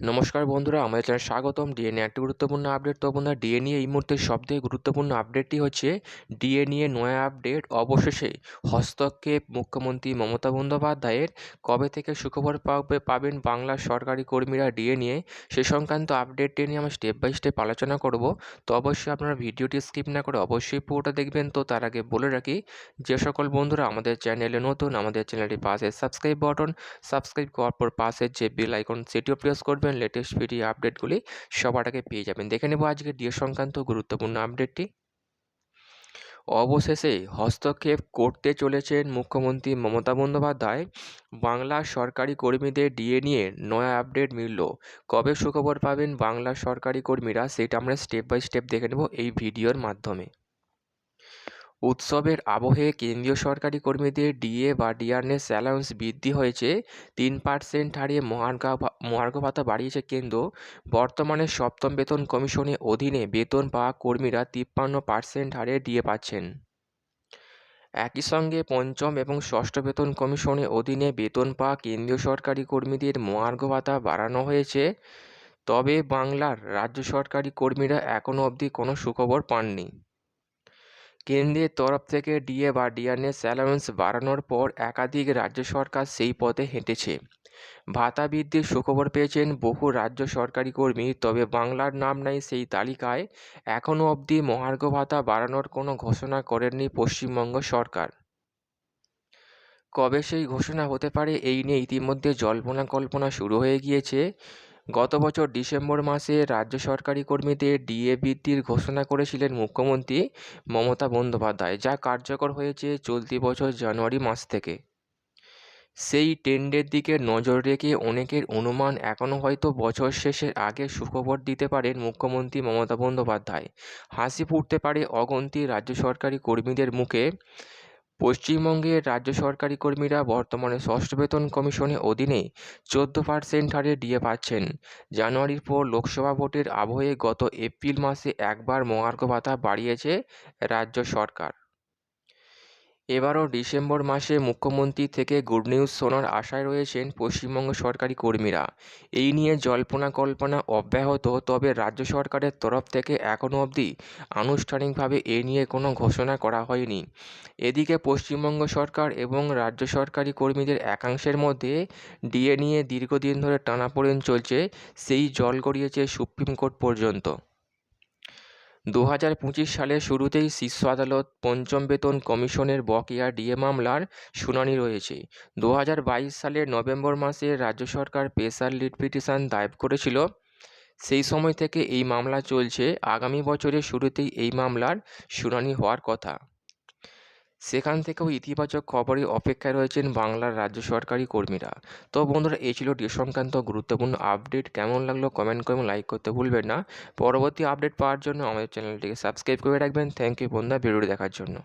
নমস্কার বন্ধুরা, আমাদের চ্যানেল স্বাগতম। ডিএনএ একটি গুরুত্বপূর্ণ আপডেট তো বন্ধুরা ডিএনএ এই মুহূর্তে সবথেকে গুরুত্বপূর্ণ আপডেটটি হচ্ছে ডিএনএ নয়া আপডেট অবশেষে হস্তক্ষেপ মুখ্যমন্ত্রী মমতা বন্দ্যোপাধ্যায়ের কবে থেকে সুখবর পাবে, পাবেন বাংলার সরকারি কর্মীরা ডিএনএ সে সংক্রান্ত আপডেটটি নিয়ে আমরা স্টেপ বাই স্টেপ আলোচনা করব। তো অবশ্যই আপনারা ভিডিওটি স্কিপ না করে অবশ্যই পুরোটা দেখবেন। তো তার আগে বলে রাখি, যে সকল বন্ধুরা আমাদের চ্যানেলে নতুন, আমাদের চ্যানেলটি পাশে সাবস্ক্রাইব বাটন সাবস্ক্রাইব করার পর পাশের যে বেল আইকন সেটিও প্রেস করবেন লেটেস্ট ভিডিও আপডেটগুলি সবার আগে পেয়ে যাবেন। দেখে নেব আজকে ডিএ সংক্রান্ত গুরুত্বপূর্ণ আপডেটটি অবশেষে হস্তক্ষেপ করতে চলেছেন মুখ্যমন্ত্রী মমতা বন্দ্যোপাধ্যায়। বাংলা সরকারি কর্মীদের ডিএ নিয়ে নয়া আপডেট মিলল। কবে সুখবর পাবেন বাংলা সরকারি কর্মীরা সেটা আমরা স্টেপ বাই স্টেপ দেখে নেব এই ভিডিওর মাধ্যমে। উৎসবের আবহে কেন্দ্রীয় সরকারি কর্মীদের ডিএ বা ডিআরএস অ্যালাউন্স বৃদ্ধি হয়েছে। তিন পার্সেন্ট হারিয়ে মহার্ঘ মহার্ঘ ভাতা বাড়িয়েছে কেন্দ্র। বর্তমানে সপ্তম বেতন কমিশনের অধীনে বেতন পাওয়া কর্মীরা তিপ্পান্ন পার্সেন্ট হারে ডিএ পাচ্ছেন। একই সঙ্গে পঞ্চম এবং ষষ্ঠ বেতন কমিশনের অধীনে বেতন পাওয়া কেন্দ্রীয় সরকারি কর্মীদের মহার্ঘ ভাতা বাড়ানো হয়েছে। তবে বাংলার রাজ্য সরকারি কর্মীরা এখনও অবধি কোনো সুখবর পাননি। কেন্দ্রের তরফ থেকে ডিএ বা ডিআরএস অ্যালাউন্স বাড়ানোর পর একাধিক রাজ্য সরকার সেই পথে হেঁটেছে। ভাতা বৃদ্ধির সুখবর পেয়েছেন বহু রাজ্য সরকারি কর্মী, তবে বাংলার নাম নাই সেই তালিকায় এখনও অবধি মহার্ঘ ভাতা বাড়ানোর কোনো ঘোষণা করেননি পশ্চিমবঙ্গ সরকার। কবে সেই ঘোষণা হতে পারে এই নিয়ে ইতিমধ্যে জল্পনা কল্পনা শুরু হয়ে গিয়েছে। গত বছর ডিসেম্বর মাসে রাজ্য সরকারি কর্মীদের ডিএ বৃদ্ধির ঘোষণা করেছিলেন মুখ্যমন্ত্রী মমতা বন্দ্যোপাধ্যায়, যা কার্যকর হয়েছে চলতি বছর জানুয়ারি মাস থেকে। সেই ট্রেন্ডের দিকে নজর রেখে অনেকের অনুমান এখনও হয়তো বছর শেষের আগে সুখবর দিতে পারেন মুখ্যমন্ত্রী মমতা বন্দ্যোপাধ্যায়। হাসি ফুটতে পারে অগন্তি রাজ্য সরকারি কর্মীদের মুখে। পশ্চিমবঙ্গের রাজ্য সরকারি কর্মীরা বর্তমানে ষষ্ঠ বেতন কমিশনের অধীনে চোদ্দ পার্সেন্ট হারে ডিএ পাচ্ছেন। জানুয়ারির পর লোকসভা ভোটের আবহে গত এপ্রিল মাসে একবার মহার্ঘ ভাতা বাড়িয়েছে রাজ্য সরকার। এবারও ডিসেম্বর মাসে মুখ্যমন্ত্রী থেকে গুড নিউজ শোনার আশায় রয়েছেন পশ্চিমবঙ্গ সরকারি কর্মীরা। এই নিয়ে জল্পনা কল্পনা অব্যাহত, তবে রাজ্য সরকারের তরফ থেকে এখনও অবধি আনুষ্ঠানিকভাবে এ নিয়ে কোনো ঘোষণা করা হয়নি। এদিকে পশ্চিমবঙ্গ সরকার এবং রাজ্য সরকারি কর্মীদের একাংশের মধ্যে ডিএ নিয়ে দীর্ঘদিন ধরে টানাপোড়েন চলছে, সেই জল গড়িয়েছে সুপ্রিম কোর্ট পর্যন্ত। দু হাজার পঁচিশ সালের শুরুতেই শীর্ষ আদালত পঞ্চম বেতন কমিশনের বকেয়া ডিএ মামলার শুনানি রয়েছে। দু হাজার বাইশ সালের নভেম্বর মাসে রাজ্য সরকার পেশার লিড পিটিশন দায়ের করেছিল। সেই সময় থেকে এই মামলা চলছে। আগামী বছরের শুরুতেই এই মামলার শুনানি হওয়ার কথা। সেখান থেকেও ইতিবাচক খবরে অপেক্ষায় রয়েছেন বাংলার রাজ্য সরকারি কর্মীরা। তো বন্ধুরা, এই ছিল ডি সংক্রান্ত গুরুত্বপূর্ণ আপডেট। কেমন লাগল কমেন্ট করে লাইক করতে ভুলবেন না। পরবর্তী আপডেট পাওয়ার জন্য আমাদের চ্যানেলটিকে সাবস্ক্রাইব করে রাখবেন। থ্যাংক ইউ বন্ধুরা, ভিডিওটি দেখার জন্য।